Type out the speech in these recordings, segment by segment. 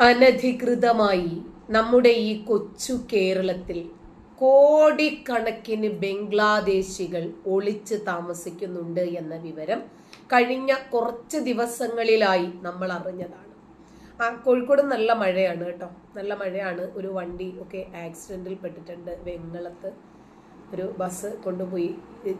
അനധികൃതമായി നമ്മുടെ ഈ കൊച്ചു കേരളത്തിൽ കോടിക്കണക്കിന് ബംഗ്ലാദേശികൾ ഒളിച്ച് താമസിക്കുന്നുണ്ട് എന്ന വിവരം കഴിഞ്ഞ കുറച്ച് ദിവസങ്ങളിലായി നമ്മൾ അറിഞ്ഞതാണ്. ആ കോഴിക്കോട് നല്ല മഴയാണ് കേട്ടോ. നല്ല മഴയാണ്. ഒരു വണ്ടി ഒക്കെ ആക്സിഡന്റിൽ പെട്ടിട്ടുണ്ട്. വെങ്ങളത്ത് ഒരു ബസ് കൊണ്ടുപോയി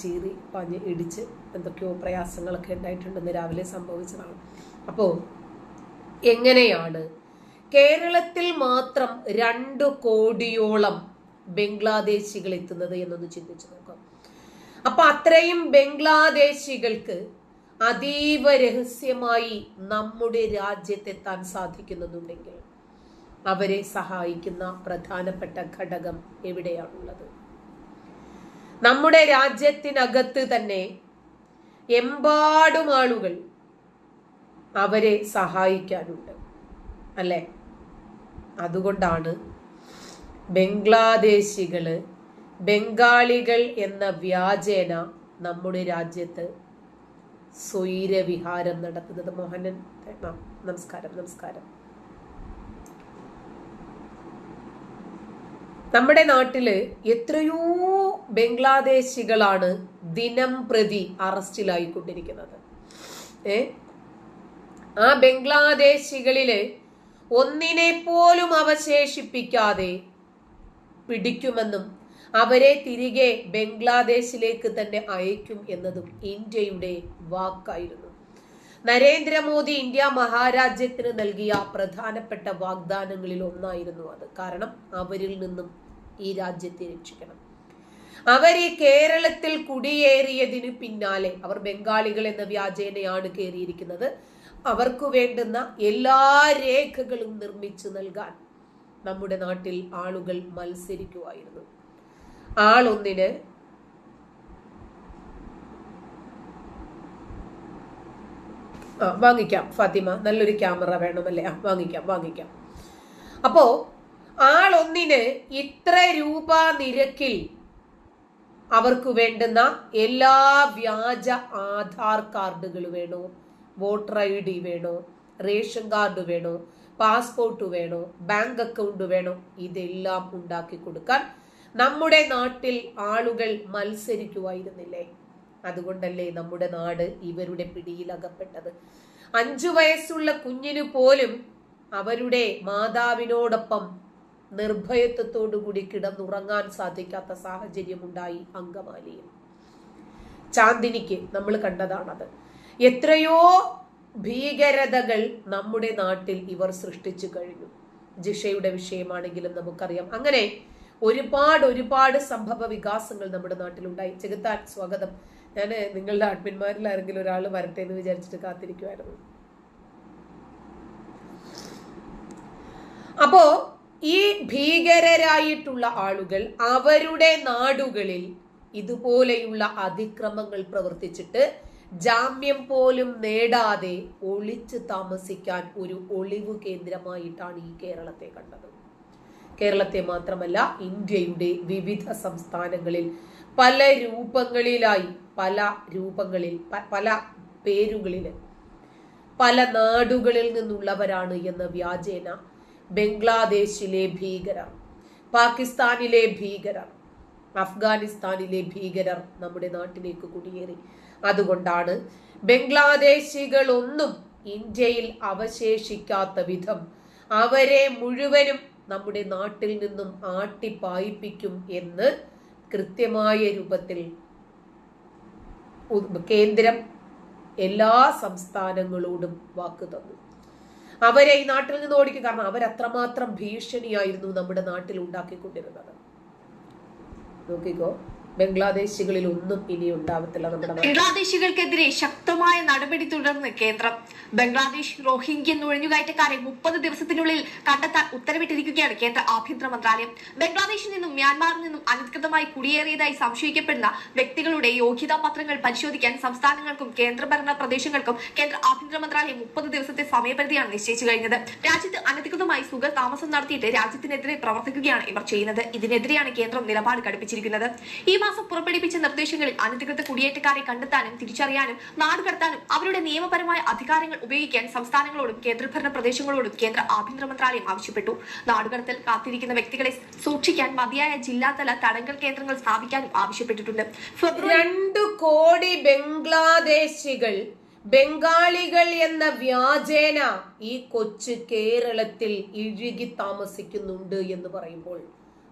ചീറി പാഞ്ഞ് ഇടിച്ച് എന്തൊക്കെയോ പ്രയാസങ്ങളൊക്കെ ഉണ്ടായിട്ടുണ്ടെന്ന് രാവിലെ സംഭവിച്ചതാണ്. അപ്പോൾ എങ്ങനെയാണ് കേരളത്തിൽ മാത്രം രണ്ട് കോടിയോളം ബംഗ്ലാദേശികൾ എത്തുന്നത് എന്നൊന്ന് ചിന്തിച്ചു നോക്കാം. അപ്പൊ അത്രയും ബംഗ്ലാദേശികൾക്ക് അതീവ രഹസ്യമായി നമ്മുടെ രാജ്യത്തെത്താൻ സാധിക്കുന്നുണ്ടെങ്കിൽ അവരെ സഹായിക്കുന്ന പ്രധാനപ്പെട്ട ഘടകം എവിടെയാണുള്ളത്? നമ്മുടെ രാജ്യത്തിനകത്ത് തന്നെ എമ്പാടും ആളുകൾ അവരെ സഹായിക്കാനുണ്ട്. അല്ലേ? അതുകൊണ്ടാണ് ബംഗ്ലാദേശികൾ ബംഗാളികൾ എന്ന വ്യാജേന നമ്മുടെ രാജ്യത്ത് സ്വൈരവിഹാരം നടത്തുന്നത്. മോഹനൻ നമസ്കാരം നമസ്കാരം. നമ്മുടെ നാട്ടിൽ എത്രയോ ബംഗ്ലാദേശികളാണ് ദിനം പ്രതി അറസ്റ്റിലായിക്കൊണ്ടിരിക്കുന്നത്. ഏ? ആ ബംഗ്ലാദേശികളിൽ ഒന്നിനെ പോലും അവശേഷിപ്പിക്കാതെ പിടിക്കുമെന്നും അവരെ തിരികെ ബംഗ്ലാദേശിലേക്ക് തന്നെ അയക്കും എന്നതും ഇന്ത്യയുടെ വാക്കായിരുന്നു. നരേന്ദ്രമോദി ഇന്ത്യ മഹാരാജ്യത്തിന് നൽകിയ പ്രധാനപ്പെട്ട വാഗ്ദാനങ്ങളിൽ ഒന്നായിരുന്നു അത്. കാരണം അവരിൽ നിന്നും ഈ രാജ്യത്തെ രക്ഷിക്കണം. അവർ ഈ കേരളത്തിൽ കുടിയേറിയതിന് പിന്നാലെ അവർ ബംഗാളികൾ എന്ന വ്യാജേനയാണ് കയറിയിരിക്കുന്നത് അവർക്ക് വേണ്ടുന്ന എല്ലാ രേഖകളും നിർമ്മിച്ചു നൽകാൻ നമ്മുടെ നാട്ടിൽ ആളുകൾ മത്സരിക്കുമായിരുന്നു ആളൊന്നിന് ആ വാങ്ങിക്കാം ഫാത്തിമ. നല്ലൊരു ക്യാമറ വേണമല്ലേ? ആ വാങ്ങിക്കാം വാങ്ങിക്കാം. അപ്പോ ആളൊന്നിന് ഇത്ര രൂപ നിരക്കിൽ അവർക്ക് വേണ്ടുന്ന എല്ലാ വ്യാജ ആധാർ കാർഡുകൾ വേണോ? വോട്ടർ ഐ ഡി വേണോ? റേഷൻ കാർഡ് വേണോ? പാസ്പോർട്ട് വേണോ? ബാങ്ക് അക്കൗണ്ട് വേണോ? ഇതെല്ലാം ഉണ്ടാക്കി കൊടുക്കാൻ നമ്മുടെ നാട്ടിൽ ആളുകൾ മത്സരിക്കുമായിരുന്നില്ലേ അതുകൊണ്ടല്ലേ നമ്മുടെ നാട് ഇവരുടെ പിടിയിൽ അകപ്പെട്ടത്. അഞ്ചു വയസ്സുള്ള കുഞ്ഞിനു പോലും അവരുടെ മാതാവിനോടൊപ്പം നിർഭയത്വത്തോടുകൂടി കിടന്നുറങ്ങാൻ സാധിക്കാത്ത സാഹചര്യം ഉണ്ടായി അങ്കമാലിയിൽ. ചാന്ദിനിക്ക് നമ്മൾ കണ്ടതാണത്. എത്രയോ ഭീകരതകൾ നമ്മുടെ നാട്ടിൽ ഇവർ സൃഷ്ടിച്ചു കഴിഞ്ഞു. ജിഷയുടെ വിഷയമാണെങ്കിലും നമുക്കറിയാം. അങ്ങനെ ഒരുപാട് ഒരുപാട് സംഭവ വികാസങ്ങൾ നമ്മുടെ നാട്ടിലുണ്ടായി. ചെകുത്താൻ സ്വാഗതം. ഞാൻ നിങ്ങളുടെ അഡ്മിന്മാരിൽ ആരെങ്കിലും ഒരാൾ വരട്ടെ എന്ന് വിചാരിച്ചിട്ട് കാത്തിരിക്കുമായിരുന്നു അപ്പോ ഈ ഭീകരരായിട്ടുള്ള ആളുകൾ അവരുടെ നാടുകളിൽ ഇതുപോലെയുള്ള അതിക്രമങ്ങൾ പ്രവർത്തിച്ചിട്ട് ജാമ്യം പോലും നേടാതെ ഒളിച്ച് താമസിക്കാൻ ഒരു ഒളിവ് കേന്ദ്രമായിട്ടാണ് ഈ കേരളത്തെ കണ്ടത്. കേരളത്തെ മാത്രമല്ല ഇന്ത്യയുടെ വിവിധ സംസ്ഥാനങ്ങളിൽ പല രൂപങ്ങളിലായി പല രൂപങ്ങളിൽ പല പേരുകളിൽ പല നാടുകളിൽ നിന്നുള്ളവരാണ് എന്ന വ്യാജേന ബംഗ്ലാദേശിലെ ഭീകരർ പാകിസ്ഥാനിലെ ഭീകരർ അഫ്ഗാനിസ്ഥാനിലെ ഭീകരർ നമ്മുടെ നാട്ടിലേക്ക് കുടിയേറി. അതുകൊണ്ടാണ് ബംഗ്ലാദേശികളൊന്നും ഇന്ത്യയിൽ അവശേഷിക്കാത്ത വിധം അവരെ മുഴുവനും നമ്മുടെ നാട്ടിൽ നിന്നും ആട്ടിപ്പായിപ്പിക്കും എന്ന് കൃത്യമായ രൂപത്തിൽ കേന്ദ്രം എല്ലാ സംസ്ഥാനങ്ങളോടും വാക്കു തന്നു. അവരെ ഈ നാട്ടിൽ നിന്ന് ഓടിക്കും. കാരണം അവരത്രമാത്രം ഭീഷണിയായിരുന്നു നമ്മുടെ നാട്ടിൽ ഉണ്ടാക്കിക്കൊണ്ടിരുന്നത്. നോക്കിക്കോ. ബംഗ്ലാദേശികളിൽ ഒന്നും ഇനി ഉണ്ടാവത്തില്ല നമ്മുടെ ബംഗ്ലാദേശികൾക്കെതിരെ ശക്തമായ നടപടി തുടർന്ന് കേന്ദ്രം. ബംഗ്ലാദേശ് റോഹിംഗ്യൻ നുഴഞ്ഞുകയറ്റക്കാരെ മുപ്പത് ദിവസത്തിനുള്ളിൽ കണ്ടെത്താൻ ഉത്തരവിട്ടിരിക്കുകയാണ് കേന്ദ്ര ആഭ്യന്തര മന്ത്രാലയം. ബംഗ്ലാദേശിൽ നിന്നും മ്യാൻമാറിൽ നിന്നും അനധികൃതമായി കുടിയേറിയതായി സംശയിക്കപ്പെടുന്ന വ്യക്തികളുടെ യോഗ്യതാ പത്രങ്ങൾ പരിശോധിക്കാൻ സംസ്ഥാനങ്ങൾക്കും കേന്ദ്രഭരണ പ്രദേശങ്ങൾക്കും കേന്ദ്ര ആഭ്യന്തര മന്ത്രാലയം മുപ്പത് ദിവസത്തെ സമയപരിധിയാണ് നിശ്ചയിച്ചു കഴിഞ്ഞത്. രാജ്യത്ത് അനധികൃതമായി സുഖ താമസം നടത്തിയിട്ട് രാജ്യത്തിനെതിരെ പ്രവർത്തിക്കുകയാണ് ഇവർ ചെയ്യുന്നത്. ഇതിനെതിരെയാണ് കേന്ദ്രം നിലപാട് കടുപ്പിച്ചിരിക്കുന്നത് ഈ മാസം പുറപ്പെടുവിച്ച നിർദ്ദേശങ്ങളിൽ അനധികൃത കുടിയേറ്റക്കാരെ കണ്ടെത്താനും തിരിച്ചറിയാനും നാടുകടത്താനും അവരുടെ നിയമപരമായ അധികാരങ്ങൾ ഉപയോഗിക്കാൻ സംസ്ഥാനങ്ങളോടും കേന്ദ്രഭരണ പ്രദേശങ്ങളോടും കേന്ദ്ര ആഭ്യന്തര മന്ത്രാലയം ആവശ്യപ്പെട്ടു. നാടുകടത്തൽ കാത്തിരിക്കുന്ന വ്യക്തികളെ സൂക്ഷിക്കാൻ മതിയായ ജില്ലാതല തടങ്കൽ കേന്ദ്രങ്ങൾ സ്ഥാപിക്കാനും ആവശ്യപ്പെട്ടിട്ടുണ്ട്. രണ്ടു കോടി ബംഗ്ലാദേശികൾ ബംഗാളികൾ എന്ന വ്യാജേന ഈ കൊച്ചു കേരളത്തിൽ ഇഴുകി താമസിക്കുന്നുണ്ട് എന്ന് പറയുമ്പോൾ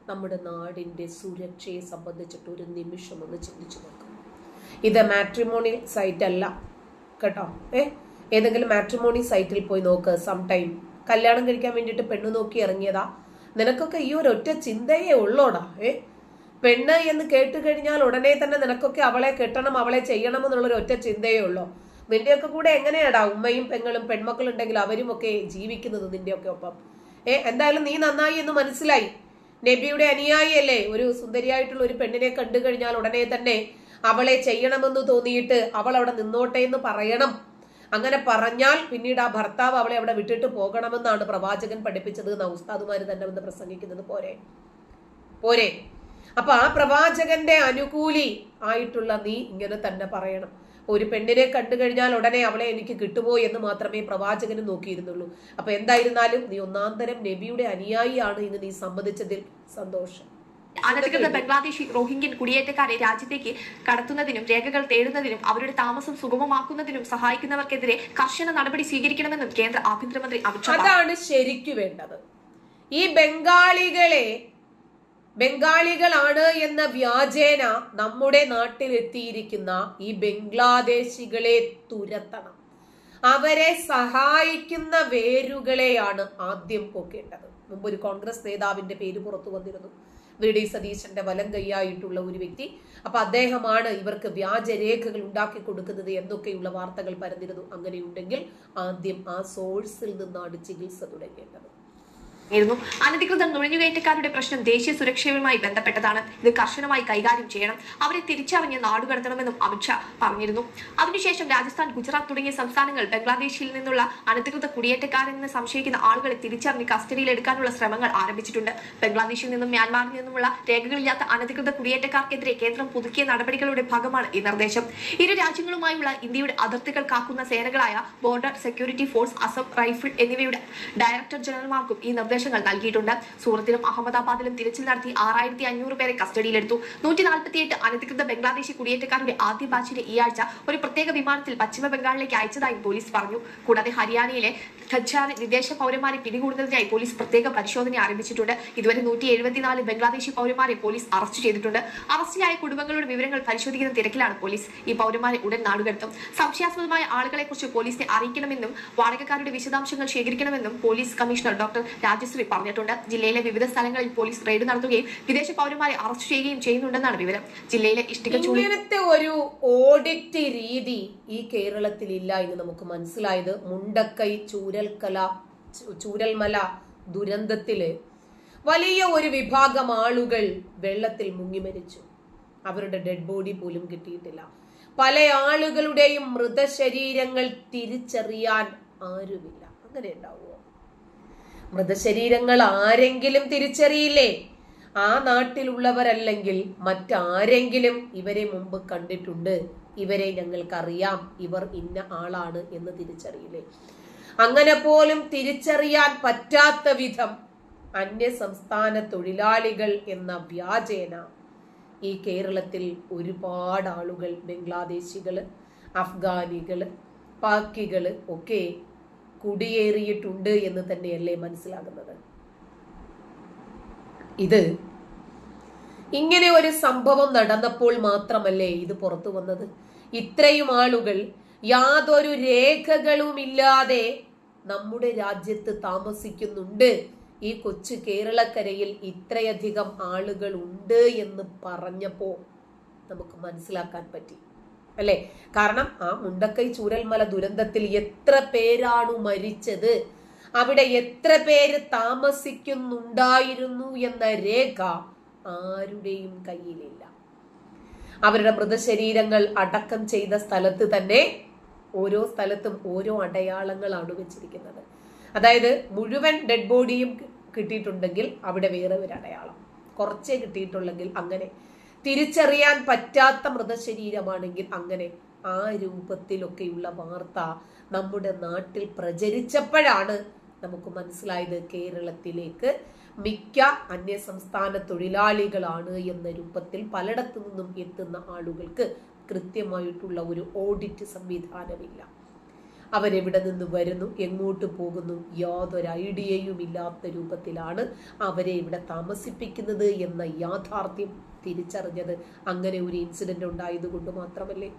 നമ്മുടെ നാടിന്റെ സുരക്ഷയെ സംബന്ധിച്ചിട്ട് ഒരു നിമിഷം ഒന്ന് ചിന്തിച്ചു നോക്കാം. ഇത് മാട്രിമോണി സൈറ്റ് അല്ല കേട്ടോ. ഏ? ഏതെങ്കിലും മാട്രിമോണി സൈറ്റിൽ പോയി നോക്ക് സം ടൈം കല്യാണം കഴിക്കാൻ വേണ്ടിയിട്ട് പെണ്ണ് നോക്കി ഇറങ്ങിയതാ. നിനക്കൊക്കെ ഈ ഒരു ഒറ്റ ചിന്തയേ ഉള്ളോടാ ഏ? പെണ്ണ് എന്ന് കേട്ട് കഴിഞ്ഞാൽ ഉടനെ തന്നെ നിനക്കൊക്കെ അവളെ കെട്ടണം അവളെ ചെയ്യണം എന്നുള്ള ഒരു ഒറ്റ ചിന്തയേ ഉള്ളൂ? നിന്റെയൊക്കെ കൂടെ എങ്ങനെയാടാ ഉമ്മയും പെങ്ങളും പെൺമക്കളുണ്ടെങ്കിൽ അവരും ഒക്കെ ജീവിക്കുന്നത് നിന്റെയൊക്കെ ഒപ്പം? ഏ എന്തായാലും നീ നന്നായി എന്ന് മനസ്സിലായി. നബിയുടെ അനുയായിയല്ലേ? ഒരു സുന്ദരിയായിട്ടുള്ള ഒരു പെണ്ണിനെ കണ്ടു കഴിഞ്ഞാൽ ഉടനെ തന്നെ അവളെ ചെയ്യണമെന്ന് തോന്നിയിട്ട് അവൾ അവിടെ നിന്നോട്ടെ എന്ന് പറയണം. അങ്ങനെ പറഞ്ഞാൽ പിന്നീട് ആ ഭർത്താവ് അവളെ അവിടെ വിട്ടിട്ട് പോകണമെന്നാണ് പ്രവാചകൻ പഠിപ്പിച്ചത് എന്ന ഉസ്താദുമാര് തന്നെ വന്ന് പ്രസംഗിക്കുന്നത്. പോരെ. പോരെ. അപ്പൊ ആ പ്രവാചകന്റെ അനുകൂലി ആയിട്ടുള്ള നീ ഇങ്ങനെ തന്നെ പറയണം. ഒരു പെണ്ണിനെ കണ്ടു കഴിഞ്ഞാൽ ഉടനെ അവളെ എനിക്ക് കിട്ടുമോ എന്ന് മാത്രമേ പ്രവാചകന് നോക്കിയിരുന്നുള്ളൂ. അപ്പൊ എന്തായിരുന്നാലും നീ ഒന്നാന്തരം നബിയുടെ അനുയായിയാണ് എന്ന് നീ സമ്മതിച്ചതിൽ സന്തോഷം. അനധികൃത ബംഗ്ലാദേശി റോഹിംഗ്യൻ കുടിയേറ്റക്കാരെ രാജ്യത്തേക്ക് കടത്തുന്നതിനും രേഖകൾ തേടുന്നതിനും അവരുടെ താമസം സുഗമമാക്കുന്നതിനും സഹായിക്കുന്നവർക്കെതിരെ കർശന നടപടി സ്വീകരിക്കണമെന്നും കേന്ദ്ര ആഭ്യന്തരമന്ത്രി അമിത്ഷാ ഷാ അതാണ് ശരിക്കു വേണ്ടത്. ഈ ബംഗാളികളെ ബംഗാളികളാണ് എന്ന വ്യാജേന നമ്മുടെ നാട്ടിലെത്തിയിരിക്കുന്ന ഈ ബംഗ്ലാദേശികളെ തുരത്തണം. അവരെ സഹായിക്കുന്ന വേരുകളെയാണ് ആദ്യം പോക്കേണ്ടത്. മുമ്പ് ഒരു കോൺഗ്രസ് നേതാവിന്റെ പേര് പുറത്തു വന്നിരുന്നു. വി ഡി സതീശന്റെ വലം കൈയായിട്ടുള്ള ഒരു വ്യക്തി. അപ്പൊ അദ്ദേഹമാണ് ഇവർക്ക് വ്യാജരേഖകൾ ഉണ്ടാക്കി കൊടുക്കുന്നത് എന്നൊക്കെയുള്ള വാർത്തകൾ പരന്നിരുന്നു. അങ്ങനെയുണ്ടെങ്കിൽ ആദ്യം ആ സോഴ്സിൽ നിന്നാണ് ചികിത്സ തുടങ്ങേണ്ടത്. യിരുന്നു അനധികൃത നുഴഞ്ഞുകയറ്റക്കാരുടെ പ്രശ്നം ദേശീയ സുരക്ഷയുമായി ബന്ധപ്പെട്ടതാണ്. ഇത് കർശനമായി കൈകാര്യം ചെയ്യണം. അവരെ തിരിച്ചറിഞ്ഞ് നാടുകടത്തണമെന്നും അമിത്ഷാ പറഞ്ഞിരുന്നു. അതിനുശേഷം രാജസ്ഥാൻ ഗുജറാത്ത് തുടങ്ങിയ സംസ്ഥാനങ്ങൾ ബംഗ്ലാദേശിൽ നിന്നുള്ള അനധികൃത കുടിയേറ്റക്കാരെന്ന് സംശയിക്കുന്ന ആളുകളെ തിരിച്ചറിഞ്ഞ് കസ്റ്റഡിയിലെടുക്കാനുള്ള ശ്രമങ്ങൾ ആരംഭിച്ചിട്ടുണ്ട്. ബംഗ്ലാദേശിൽ നിന്നും മ്യാൻമാറിൽ നിന്നുമുള്ള രേഖകളില്ലാത്ത അനധികൃത കുടിയേറ്റക്കാർക്കെതിരെ കേന്ദ്രം പുതുക്കിയ നടപടികളുടെ ഭാഗമാണ് ഈ നിർദ്ദേശം. ഇരു രാജ്യങ്ങളുമായുള്ള ഇന്ത്യയുടെ അതിർത്തികൾ കാക്കുന്ന സേനകളായ border security force Assam rifle എന്നിവയുടെ ഡയറക്ടർ ജനറൽമാർക്കും ഈ നിർദ്ദേശങ്ങൾ നൽകിയിട്ടുണ്ട്. സൂറത്തിലും അഹമ്മദാബാദിലും തിരച്ചിൽ നടത്തി ആറായിരത്തി അഞ്ഞൂറ് പേരെ കസ്റ്റഡിയിലെടുത്തു. നൂറ്റി നാൽപ്പത്തിയെട്ട് അനധികൃത ബംഗ്ലാദേശി കുടിയേറ്റക്കാരുടെ ആദ്യ ബാച്ചിനെ ഈ ആഴ്ച ഒരു പ്രത്യേക വിമാനത്തിൽ പശ്ചിമ ബംഗാളിലേക്ക് അയച്ചതായും പോലീസ് പറഞ്ഞു. കൂടാതെ ഹരിയാനയിലെ ഖച്ചാന് വിദേശ പൗരന്മാരെ പിടികൂടുന്നതിനായി പോലീസ് പ്രത്യേക പരിശോധന ആരംഭിച്ചിട്ടുണ്ട്. ഇതുവരെ നൂറ്റി എഴുപത്തിനാല് ബംഗ്ലാദേശി പൗരന്മാരെ പോലീസ് അറസ്റ്റ് ചെയ്തിട്ടുണ്ട്. അറസ്റ്റിലായ കുടുംബങ്ങളുടെ വിവരങ്ങൾ പരിശോധിക്കുന്ന തിരക്കിലാണ് പോലീസ്. ഈ പൗരന്മാരെ ഉടൻ നാടുകടത്തും. സംശയാസ്പദമായ ആളുകളെക്കുറിച്ച് പോലീസിനെ അറിയിക്കണമെന്നും വാടകക്കാരുടെ വിശദാംശങ്ങൾ ശേഖരിക്കണമെന്നും പോലീസ് കമ്മീഷണർ ഡോക്ടർ രാജശ്രീ പറഞ്ഞിട്ടുണ്ട്. ജില്ലയിലെ വിവിധ സ്ഥലങ്ങളിൽ പോലീസ് റെയ്ഡ് നടത്തുകയും വിദേശ പൗരന്മാരെ അറസ്റ്റ് ചെയ്യുകയും ചെയ്യുന്നുണ്ടെന്നാണ് വിവരം. ജില്ലയിലെ ഇഷ്ടിക ഒരു ഓഡിറ്റ് രീതി ഈ കേരളത്തിൽ ഇല്ല എന്ന് നമുക്ക് മനസ്സിലായത് മുണ്ടക്കൈ ചൂരൽക്കല ചൂരൽമല ദുരന്തത്തിൽ വലിയ ഒരു വിഭാഗം ആളുകൾ വെള്ളത്തിൽ മുങ്ങി മരിച്ചു. അവരുടെ ഡെഡ് ബോഡി പോലും കിട്ടിയിട്ടില്ല. പല ആളുകളുടെയും മൃതശരീരങ്ങൾ തിരിച്ചറിയാൻ ആരുമില്ല. അങ്ങനെ ഉണ്ടാവുമോ മൃതശരീരങ്ങൾ ആരെങ്കിലും തിരിച്ചറിയില്ലേ? ആ നാട്ടിലുള്ളവരല്ലെങ്കിൽ മറ്റാരെങ്കിലും ഇവരെ മുമ്പ് കണ്ടിട്ടുണ്ട്. ഇവരെ ഞങ്ങൾക്കറിയാം. ഇവർ ഇന്ന ആളാണ് എന്ന് തിരിച്ചറിയില്ലേ? അങ്ങനെ പോലും തിരിച്ചറിയാൻ പറ്റാത്ത വിധം അന്യ സംസ്ഥാന തൊഴിലാളികൾ എന്ന വ്യാജേന ഈ കേരളത്തിൽ ഒരുപാട് ആളുകൾ ബംഗ്ലാദേശികൾ അഫ്ഗാനികൾ പാക്കികൾ ഒക്കെ കുടിയേറിയിട്ടുണ്ട് എന്ന് തന്നെയല്ലേ മനസ്സിലാകുന്നത്. ഇത് ഇങ്ങനെ ഒരു സംഭവം നടന്നപ്പോൾ മാത്രമല്ലേ ഇത് പുറത്തു വന്നത്? ഇത്രയും ആളുകൾ യാതൊരു രേഖകളുമില്ലാതെ നമ്മുടെ രാജ്യത്ത് താമസിക്കുന്നുണ്ട്. ഈ കൊച്ചു കേരളക്കരയിൽ ഇത്രയധികം ആളുകൾ ഉണ്ട് എന്ന് പറഞ്ഞപ്പോ നമുക്ക് മനസ്സിലാക്കാൻ പറ്റി. അല്ലെ? കാരണം ആ മുണ്ടക്കൈ ചൂരൽമല ദുരന്തത്തിൽ എത്ര പേരാണ് മരിച്ചത്? അവിടെ എത്ര പേര് താമസിക്കുന്നുണ്ടായിരുന്നു എന്ന രേഖ ആരുടെയും കയ്യിലില്ല. അവരുടെ മൃതശരീരങ്ങൾ അടക്കം ചെയ്ത സ്ഥലത്ത് തന്നെ ഓരോ സ്ഥലത്തും ഓരോ അടയാളങ്ങളാണ് വെച്ചിരിക്കുന്നത്. അതായത് മുഴുവൻ ഡെഡ് ബോഡിയും കിട്ടിയിട്ടുണ്ടെങ്കിൽ അവിടെ വേറെ ഒരു അടയാളം. കുറച്ചേ കിട്ടിയിട്ടുള്ളെങ്കിൽ അങ്ങനെ. തിരിച്ചറിയാൻ പറ്റാത്ത മൃതശരീരമാണെങ്കിൽ അങ്ങനെ. ആ രൂപത്തിലൊക്കെയുള്ള വാർത്ത നമ്മുടെ നാട്ടിൽ പ്രചരിച്ചപ്പോഴാണ് നമുക്ക് മനസ്സിലായത് കേരളത്തിലേക്ക് മിക്ക അന്യസംസ്ഥാന തൊഴിലാളികളാണ് എന്ന രൂപത്തിൽ പലയിടത്തു നിന്നും എത്തുന്ന ആളുകൾക്ക് കൃത്യമായിട്ടുള്ള ഒരു ഓഡിറ്റ് സംവിധാനമില്ല. അവരെവിടെ നിന്ന് വരുന്നു എങ്ങോട്ട് പോകുന്നു യാതൊരു ഐഡിയയും ഇല്ലാത്ത രൂപത്തിലാണ് അവരെ ഇവിടെ താമസിപ്പിക്കുന്നത് എന്ന യാഥാർത്ഥ്യം തിരിച്ചറിഞ്ഞത്. അങ്ങനെ ഒരു ഇൻസിഡന്റ് ഉണ്ടായതുകൊണ്ട് മാത്രമല്ലേ?